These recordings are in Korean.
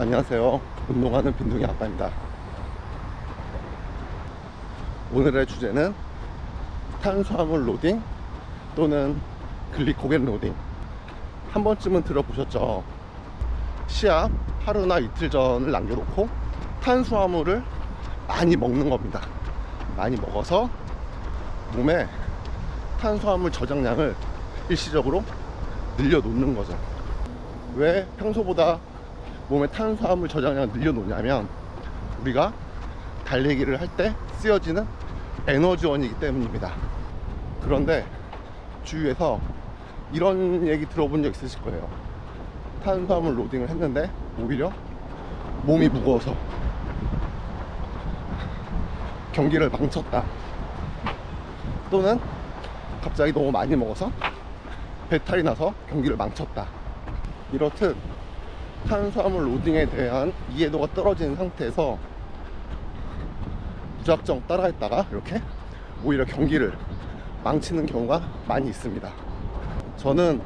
안녕하세요. 운동하는 빈둥이 아빠입니다. 오늘의 주제는 탄수화물 로딩 또는 글리코겐 로딩. 한 번쯤은 들어보셨죠? 시합 하루나 이틀 전을 남겨놓고 탄수화물을 많이 먹는 겁니다. 많이 먹어서 몸에 탄수화물 저장량을 일시적으로 늘려놓는 거죠. 왜 평소보다 몸에 탄수화물 저장량을 늘려놓냐면 우리가 달리기를 할 때 쓰여지는 에너지원이기 때문입니다. 그런데 주위에서 이런 얘기 들어본 적 있으실 거예요. 탄수화물 로딩을 했는데 오히려 몸이 무거워서 경기를 망쳤다. 또는 갑자기 너무 많이 먹어서 배탈이 나서 경기를 망쳤다. 이렇듯 탄수화물 로딩에 대한 이해도가 떨어진 상태에서 무작정 따라했다가 이렇게 오히려 경기를 망치는 경우가 많이 있습니다. 저는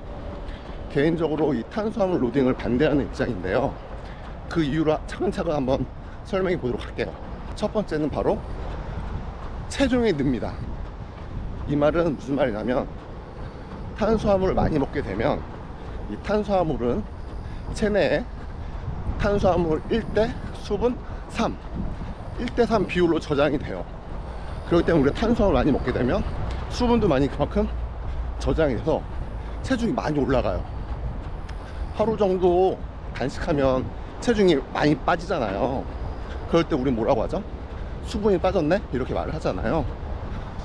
개인적으로 이 탄수화물 로딩을 반대하는 입장인데요. 그 이유를 차근차근 한번 설명해 보도록 할게요. 첫 번째는 바로 체중이 늡니다. 이 말은 무슨 말이냐면 탄수화물을 많이 먹게 되면 이 탄수화물은 체내에 탄수화물 1대 수분 3 1대 3 비율로 저장이 돼요. 그렇기 때문에 우리가 탄수화물을 많이 먹게 되면 수분도 많이 그만큼 저장이 돼서 체중이 많이 올라가요. 하루 정도 단식하면 체중이 많이 빠지잖아요. 그럴 때 우리 뭐라고 하죠? 수분이 빠졌네? 이렇게 말을 하잖아요.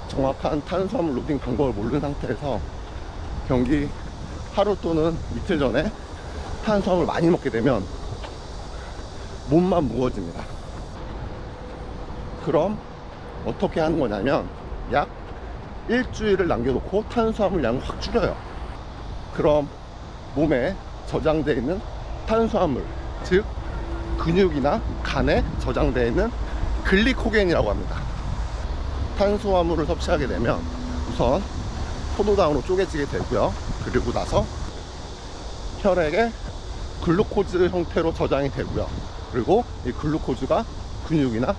정확한 탄수화물 로딩 방법을 모르는 상태에서 경기 하루 또는 이틀 전에 탄수화물 많이 먹게 되면 몸만 무거워집니다. 그럼 어떻게 하는 거냐면 약 일주일을 남겨놓고 탄수화물 양을 확 줄여요. 그럼 몸에 저장되어 있는 탄수화물, 즉 근육이나 간에 저장되어 있는 글리코겐이라고 합니다. 탄수화물을 섭취하게 되면 우선 포도당으로 쪼개지게 되고요. 그리고 나서 혈액에 글루코즈 형태로 저장이 되고요. 그리고 이 글루코즈가 근육이나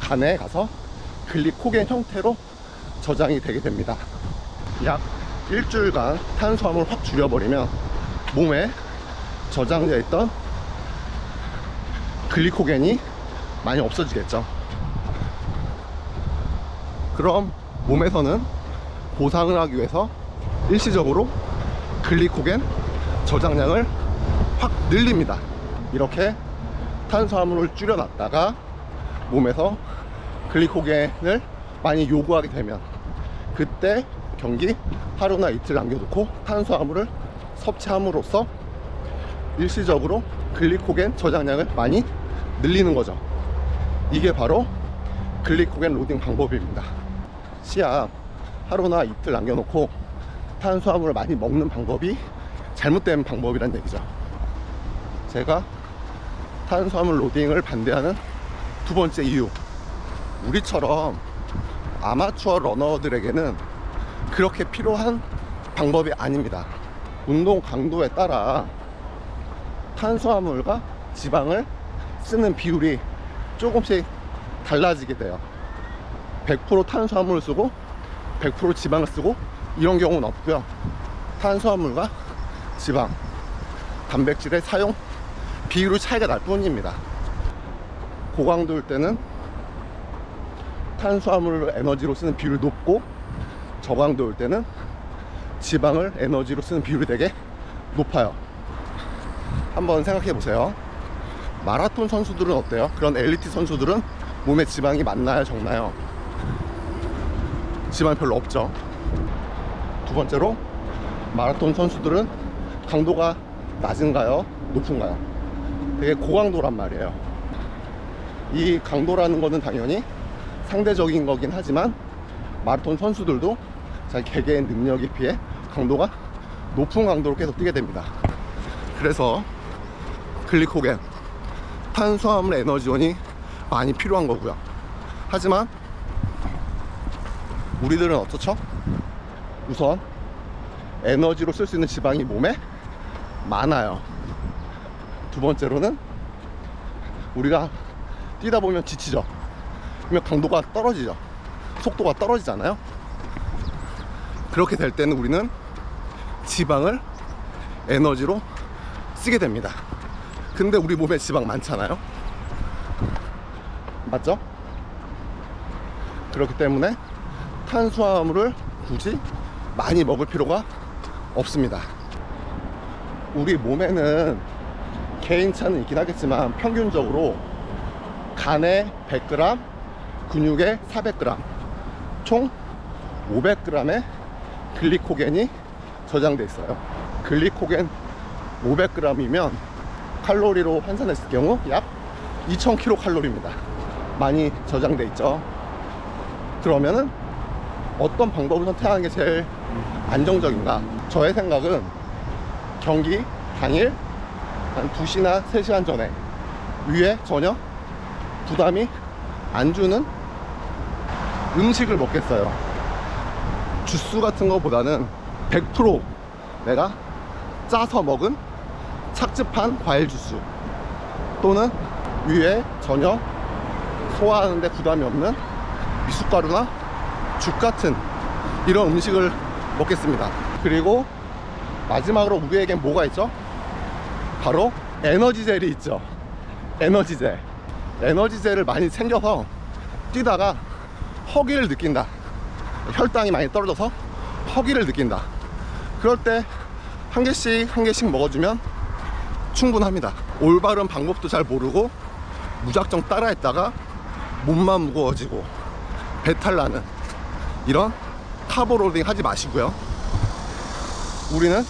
간에 가서 글리코겐 형태로 저장이 되게 됩니다. 약 일주일간 탄수화물을 확 줄여버리면 몸에 저장되어 있던 글리코겐이 많이 없어지겠죠. 그럼 몸에서는 보상을 하기 위해서 일시적으로 글리코겐 저장량을 확 늘립니다. 이렇게 탄수화물을 줄여놨다가 몸에서 글리코겐을 많이 요구하게 되면 그때 경기 하루나 이틀 남겨두고 탄수화물을 섭취함으로써 일시적으로 글리코겐 저장량을 많이 늘리는 거죠. 이게 바로 글리코겐 로딩 방법입니다. 시합 하루나 이틀 남겨놓고 탄수화물을 많이 먹는 방법이 잘못된 방법이란 얘기죠. 제가 탄수화물 로딩을 반대하는 두 번째 이유. 우리처럼 아마추어 러너들에게는 그렇게 필요한 방법이 아닙니다. 운동 강도에 따라 탄수화물과 지방을 쓰는 비율이 조금씩 달라지게 돼요. 100% 탄수화물을 쓰고 100% 지방을 쓰고 이런 경우는 없고요. 탄수화물과 지방, 단백질의 사용 비율의 차이가 날 뿐입니다. 고강도일 때는 탄수화물을 에너지로 쓰는 비율이 높고 저강도일 때는 지방을 에너지로 쓰는 비율이 되게 높아요. 한번 생각해 보세요. 마라톤 선수들은 어때요? 그런 엘리트 선수들은 몸에 지방이 많나요, 적나요? 지방이 별로 없죠. 두 번째로 마라톤 선수들은 강도가 낮은가요? 높은가요? 되게 고강도란 말이에요. 이 강도라는 거는 당연히 상대적인 거긴 하지만 마라톤 선수들도 자기 개개인 능력에 비해 강도가 높은 강도로 계속 뛰게 됩니다. 그래서 글리코겐, 탄수화물 에너지원이 많이 필요한 거고요. 하지만 우리들은 어떻죠? 우선 에너지로 쓸 수 있는 지방이 몸에 많아요. 두 번째로는 우리가 뛰다 보면 지치죠. 그러면 강도가 떨어지죠. 속도가 떨어지잖아요. 그렇게 될 때는 우리는 지방을 에너지로 쓰게 됩니다. 근데 우리 몸에 지방 많잖아요. 맞죠? 그렇기 때문에 탄수화물을 굳이 많이 먹을 필요가 없습니다. 우리 몸에는 개인차는 있긴 하겠지만 평균적으로 간에 100g, 근육에 400g, 총 500g의 글리코겐이 저장돼 있어요. 글리코겐 500g이면 칼로리로 환산했을 경우 약 2000kcal입니다. 많이 저장돼 있죠. 그러면은 어떤 방법을 선택하는 게 제일 안정적인가? 저의 생각은 경기 당일 한 2시나 3시간 전에 위에 전혀 부담이 안 주는 음식을 먹겠어요. 주스 같은 거보다는 100% 내가 짜서 먹은 착즙한 과일 주스 또는 위에 전혀 소화하는데 부담이 없는 미숫가루나 죽 같은 이런 음식을 먹겠습니다. 그리고 마지막으로 우리에겐 뭐가 있죠? 바로 에너지젤이 있죠. 에너지젤. 에너지젤을 많이 챙겨서 뛰다가 허기를 느낀다. 혈당이 많이 떨어져서 허기를 느낀다. 그럴 때 한 개씩 한 개씩 먹어주면 충분합니다. 올바른 방법도 잘 모르고 무작정 따라했다가 몸만 무거워지고 배탈 나는 이런 카보로딩 하지 마시고요. 우리는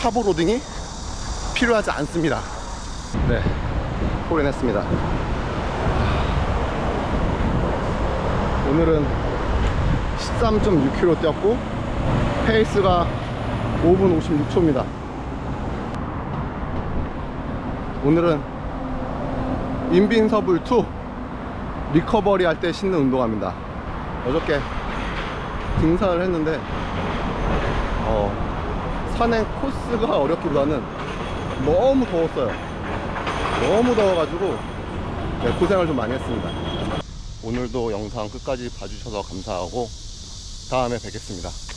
카보로딩이 필요하지 않습니다. 네, 홀인했습니다. 오늘은 13.6km 뛰었고 페이스가 5분 56초입니다. 오늘은 인빈서블 2 리커버리 할 때 신는 운동화입니다. 어저께 등산을 했는데 어, 산행 코스가 어렵기보다는 너무 더웠어요. 너무 더워가지고 네, 고생을 좀 많이 했습니다. 오늘도 영상 끝까지 봐주셔서 감사하고 다음에 뵙겠습니다.